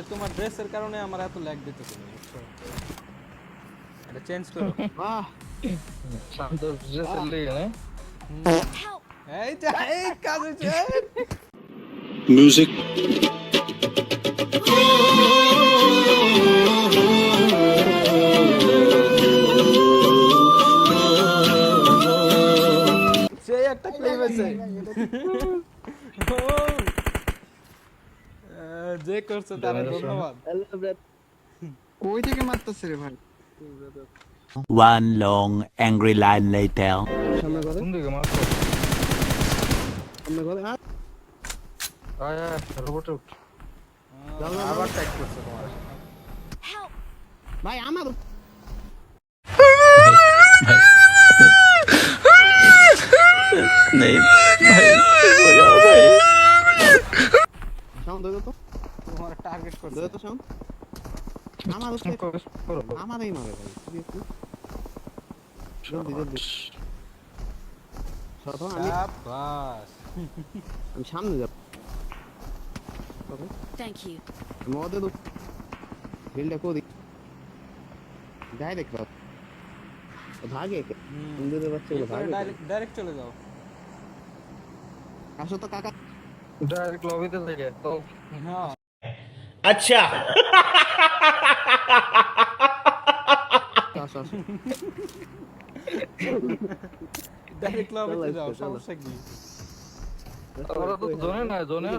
ড্রেসের কারণে আমার এত ল্যাগ দিতেছে না বুঝছো? এটা চেঞ্জ করো বাহ শান্তর ড্রেসের লেগে না Help! এই যা এই কাজ হয়েছে music সেই একটা ক্লেম আছে ও, আহ, যে করছে তার ধন্যবাদ। কই থেকে মারতেছে রে ভাই? One long angry line later. সামনে করে কোন দিকে মারছো? সামনে করে আয় আয় রোবটে উঠ। আবার ট্যাগ করছে তোমার। ভাই আমার সাউন্ড দেবে তো তোমার টার্গেট করছে। দেবে তো সাউন্ড আমার আমারই মারে ভাই seriously? জলদি জলদি। শত আমি শাবাশ আমি সামনে যাব। you. আমি ওদের বিলটা ডাইরেক্ট ভাগে বাচ্চাগুলো ভাগে ডাইরেক্ট ডাইরেক্ট চলে যাও। আসো তো কাকা। ডাইরেক্ট লবিতে থেকে তো। হ্যাঁ। কি? জোনে না জোনে